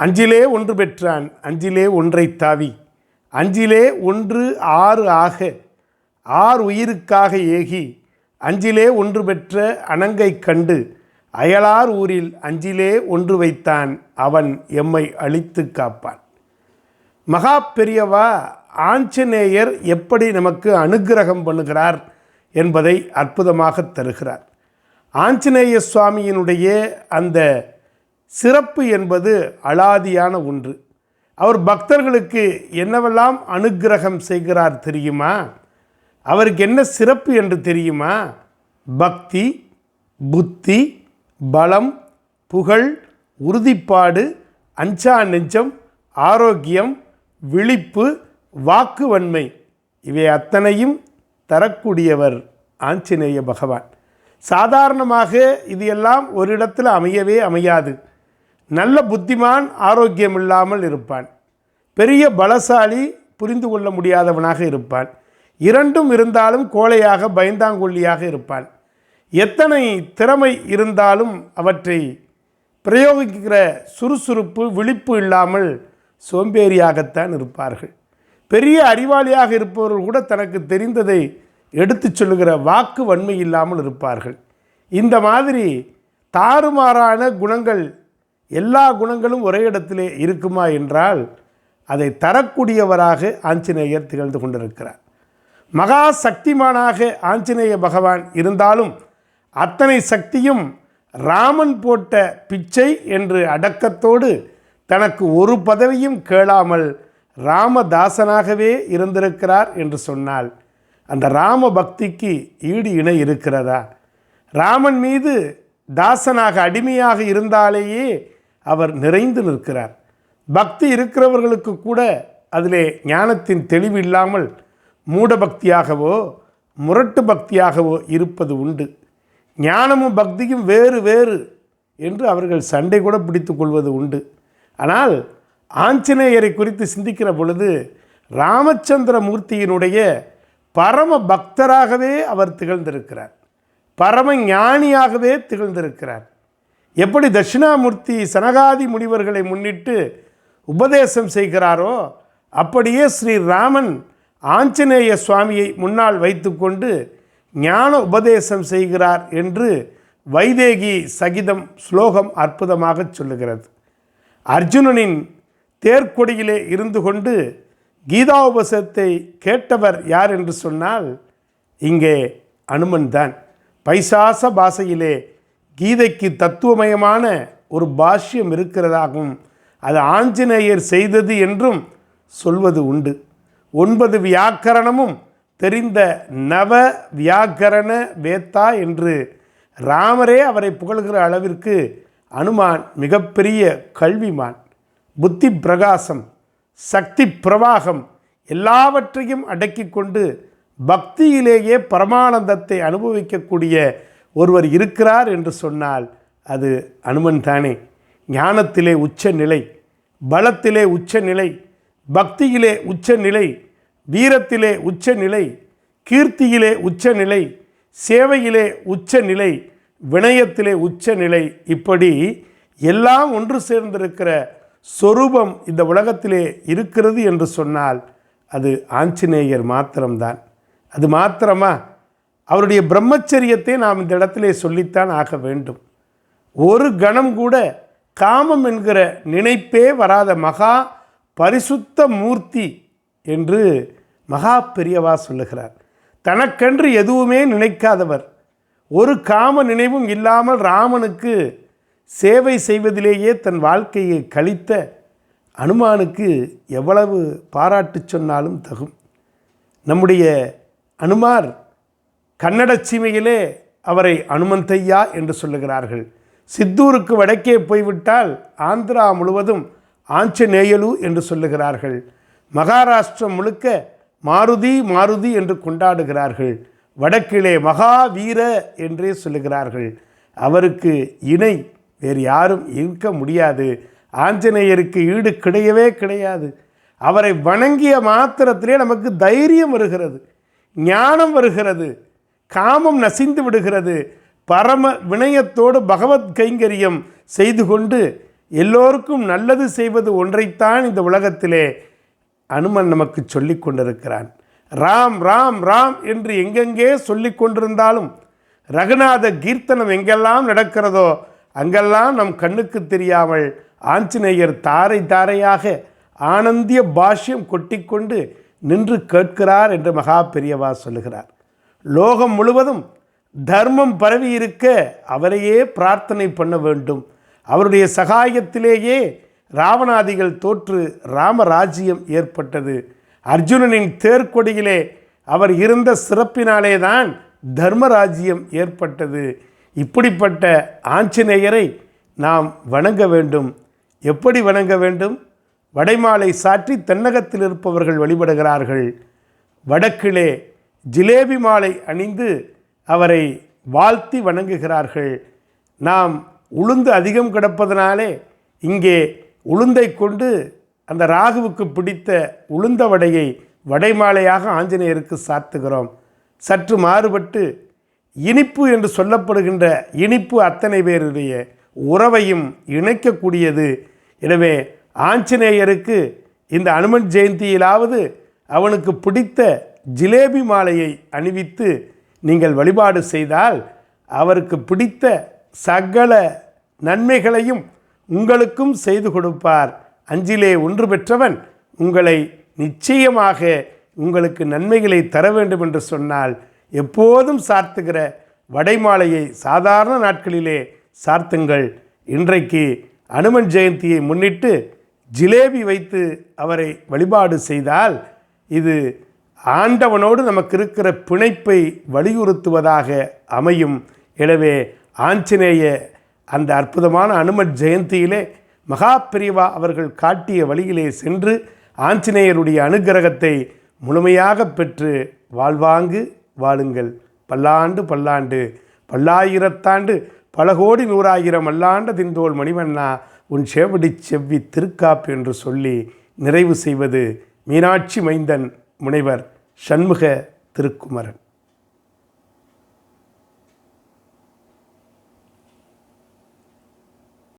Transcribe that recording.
அஞ்சிலே ஒன்று பெற்றான் அஞ்சிலே ஒன்றை தாவி. அஞ்சிலே ஒன்று ஆறு ஆக ஆறு உயிருக்காக ஏகி அஞ்சிலே ஒன்று பெற்ற அணங்கை கண்டு அயலார் ஊரில் அஞ்சிலே ஒன்று வைத்தான் அவன் எம்மை அழித்து காப்பான். மகா பெரியவா ஆஞ்சநேயர் எப்படி நமக்கு அனுக்கிரகம் பண்ணுகிறார் என்பதை அற்புதமாக தருகிறார். ஆஞ்சநேய சுவாமியினுடைய அந்த சிறப்பு என்பது அலாதியான ஒன்று. அவர் பக்தர்களுக்கு என்னவெல்லாம் அனுக்கிரகம் செய்கிறார் தெரியுமா? அவருக்கு என்ன சிறப்பு என்று தெரியுமா? பக்தி புத்தி பலம் புகழ் உறுதிப்பாடு அஞ்சா நெஞ்சம் ஆரோக்கியம் விழிப்பு வாக்குவன்மை. இவை அத்தனையும் தரக்கூடியவர் ஆஞ்சநேய பகவான். சாதாரணமாக இது எல்லாம் ஒரு இடத்துல அமையவே அமையாது. நல்ல புத்திமான் ஆரோக்கியம் இல்லாமல் இருப்பான். பெரிய பலசாலி புரிந்து கொள்ள முடியாதவனாக இருப்பான். இரண்டும் இருந்தாலும் கோழையாக பயந்தாங்கொல்லியாக இருப்பான். எத்தனை திறமை இருந்தாலும் அவற்றை பிரயோகிக்கிற சுறுசுறுப்பு விழிப்பு இல்லாமல் சோம்பேறியாகத்தான் இருப்பார்கள். பெரிய அறிவாளியாக இருப்பவர்கள் கூட தனக்கு தெரிந்ததை எடுத்துச் சொல்லுகிற வாக்கு வன்மை இல்லாமல் இருப்பார்கள். இந்த மாதிரி தாறுமாறான குணங்கள் எல்லா குணங்களும் ஒரே இடத்திலே இருக்குமா என்றால் அதை தரக்கூடியவராக ஆஞ்சநேயர் திகழ்ந்து கொண்டிருக்கிறார். மகா சக்திமானாக ஆஞ்சநேய பகவான் இருந்தாலும் அத்தனை சக்தியும் ராமன் போட்ட பிச்சை என்று அடக்கத்தோடு தனக்கு ஒரு பதவியும் கேளாமல் ராமதாசனாகவே இருந்திருக்கிறார் என்று சொன்னால் அந்த ராம பக்திக்கு ஈடு இணை இருக்கிறதா? ராமன் மீது தாசனாக அடிமையாக இருந்தாலேயே அவர் நிறைந்து நிற்கிறார். பக்தி இருக்கிறவர்களுக்கு கூட அதிலே ஞானத்தின் தெளிவு இல்லாமல் மூட பக்தியாகவோ முரட்டு பக்தியாகவோ இருப்பது உண்டு. ஞானமும் பக்தியும் வேறு வேறு என்று அவர்கள் சண்டை கூட பிடித்து கொள்வது உண்டு. ஆனால் ஆஞ்சநேயரை குறித்து சிந்திக்கிற பொழுது ராமச்சந்திர மூர்த்தியினுடைய பரம பக்தராகவே அவர் திகழ்ந்திருக்கிறார். பரம ஞானியாகவே திகழ்ந்திருக்கிறார். எப்படி தட்சிணாமூர்த்தி சனகாதி முனிவர்களை முன்னிட்டு உபதேசம் செய்கிறாரோ அப்படியே ஸ்ரீ ராமன் ஆஞ்சநேய சுவாமியை முன்னால் வைத்துக்கொண்டு ஞான உபதேசம் செய்கிறார் என்று வைதேகி சகிதம் ஸ்லோகம் அற்புதமாக சொல்லுகிறது. அர்ஜுனனின் தேர்க்கொடியிலே இருந்து கொண்டு கீதாபசத்தை கேட்டவர் யார் என்று சொன்னால் இங்கே அனுமன் தான். பைசாச பாஷையிலே கீதைக்கு தத்துவமயமான ஒரு பாஷ்யம் இருக்கிறதாகவும் அது ஆஞ்சநேயர் செய்தது என்றும் சொல்வது உண்டு. ஒன்பது வியாக்கரணமும் தெரிந்த நவ வியாக்கரண வேத்தா என்று ராமரே அவரை புகழ்கிற அளவிற்கு அனுமான் மிகப்பெரிய கல்விமான். புத்தி பிரகாசம் சக்தி பிரவாகம் எல்லாவற்றையும் அடக்கி கொண்டு பக்தியிலேயே பரமானந்தத்தை அனுபவிக்கக்கூடிய ஒருவர் இருக்கிறார் என்று சொன்னால் அது அனுமன் தானே. ஞானத்திலே உச்ச நிலை பலத்திலே உச்ச நிலை பக்தியிலே உச்ச நிலை வீரத்திலே உச்ச நிலை கீர்த்தியிலே உச்ச நிலை சேவையிலே உச்ச நிலை வினயத்திலே உச்ச நிலை இப்படி எல்லாம் ஒன்று சேர்ந்திருக்கிற சொரூபம் இந்த உலகத்திலே இருக்கிறது என்று சொன்னால் அது ஆஞ்சநேயர் மாத்திரம்தான். அது மாத்திரமா? அவருடைய பிரம்மச்சரியத்தை நாம் இந்த இடத்திலே சொல்லித்தான் ஆக வேண்டும். ஒரு கணம் கூட காமம் என்கிற நினைப்பே வராத மகா பரிசுத்த மூர்த்தி என்று மகா பெரியவா சொல்லுகிறார். தனக்கென்று எதுவுமே நினைக்காதவர். ஒரு காம நினைவும் இல்லாமல் ராமனுக்கு சேவை செய்வதிலேயே தன் வாழ்க்கையை கழித்த அனுமானுக்கு எவ்வளவு பாராட்டு சொன்னாலும் தகும். நம்முடைய அனுமார் கன்னட சீமையிலே அவரை அனுமந்தையா என்று சொல்லுகிறார்கள். சித்தூருக்கு வடக்கே போய்விட்டால் ஆந்திரா முழுவதும் ஆஞ்சநேயலு என்று சொல்லுகிறார்கள். மகாராஷ்டிரம் முழுக்க மாருதி மாருதி என்று கொண்டாடுகிறார்கள். வடக்கிலே மகாவீர என்றே சொல்லுகிறார்கள். அவருக்கு இணை வேறு யாரும் இருக்க முடியாது. ஆஞ்சநேயருக்கு ஈடு கிடையவே கிடையாது. அவரை வணங்கிய மாத்திரத்திலே நமக்கு தைரியம் வருகிறது. ஞானம் வருகிறது. காமம் நசிந்து விடுகிறது. பரம வினயத்தோடு பகவத் கைங்கரியம் செய்து கொண்டு எல்லோருக்கும் நல்லது செய்வது ஒன்றைத்தான் இந்த உலகத்திலே அனுமன் நமக்கு சொல்லிக் கொண்டிருக்கிறான். ராம் ராம் ராம் என்று எங்கெங்கே சொல்லிக் கொண்டிருந்தாலும் ரகுநாத கீர்த்தனம் எங்கெல்லாம் நடக்கிறதோ அங்கெல்லாம் நம் கண்ணுக்கு தெரியாமல் ஆஞ்சநேயர் தாரை தாரையாக ஆனந்திய பாஷ்யம் கொட்டிக்கொண்டு நின்று கேட்கிறார் என்று மகா பெரியவா சொல்லுகிறார். லோகம் முழுவதும் தர்மம் பரவி இருக்க அவரையே பிரார்த்தனை பண்ண வேண்டும். அவருடைய சகாயத்திலேயே ராவணாதிகள் தோற்று ராமராஜ்யம் ஏற்பட்டது. அர்ஜுனனின் தேர்க்கொடியிலே அவர் இருந்த சிறப்பினாலே தான் தர்மராஜ்யம் ஏற்பட்டது. இப்படிப்பட்ட ஆஞ்சநேயரை நாம் வணங்க வேண்டும். எப்படி வணங்க வேண்டும்? வடைமாலை சாற்றி தென்னகத்தில் இருப்பவர்கள் வழிபடுகிறார்கள். வடக்கிலே ஜிலேபி மாலை அணிந்து அவரை வாழ்த்தி வணங்குகிறார்கள். நாம் உளுந்து அதிகம் கிடப்பதனாலே இங்கே உளுந்தை கொண்டு அந்த ராகுவுக்கு பிடித்த உளுந்த வடையை வடைமாலையாக ஆஞ்சநேயருக்கு சாத்துகிறோம். சற்று மாறுபட்டு இனிப்பு என்று சொல்லப்படுகின்ற இனிப்பு அத்தனை பேருடைய உறவையும் இணைக்கக்கூடியது. எனவே ஆஞ்சநேயருக்கு இந்த அனுமன் ஜெயந்தியிலாவது அவனுக்கு பிடித்த ஜிலேபி மாலையை அணிவித்து நீங்கள் வழிபாடு செய்தால் அவருக்கு பிடித்த சகல நன்மைகளையும் உங்களுக்கும் செய்து கொடுப்பார். அஞ்சிலே ஒன்று பெற்றவன் உங்களை நிச்சயமாக உங்களுக்கு நன்மைகளை தர வேண்டும் என்று சொன்னால் எப்போதும் சார்த்துகிற வடைமாலையை சாதாரண நாட்களிலே சார்த்துங்கள். இன்றைக்கு அனுமன் ஜெயந்தியை முன்னிட்டு ஜிலேபி வைத்து அவரை வழிபாடு செய்தால் இது ஆண்டவனோடு நமக்கு இருக்கிற பிணைப்பை வலியுறுத்துவதாக அமையும். எனவே ஆஞ்சநேய அந்த அற்புதமான அனுமன் ஜெயந்தியிலே மகாபிரிவா அவர்கள் காட்டிய வழியிலே சென்று ஆஞ்சநேயருடைய அனுகிரகத்தை முழுமையாக பெற்று வாழ்வாங்கு வாழுங்கள். பல்லாண்டு பல்லாண்டு பல்லாயிரத்தாண்டு பல கோடி நூறாயிரம் அல்லாண்ட திந்தோல் மணிவண்ணா உன் செவடி செவ்வி திருக்காப்பு என்று சொல்லி நிறைவு செய்வது மீனாட்சி மைந்தன் முனைவர். சண்முக திருக்குமரன்.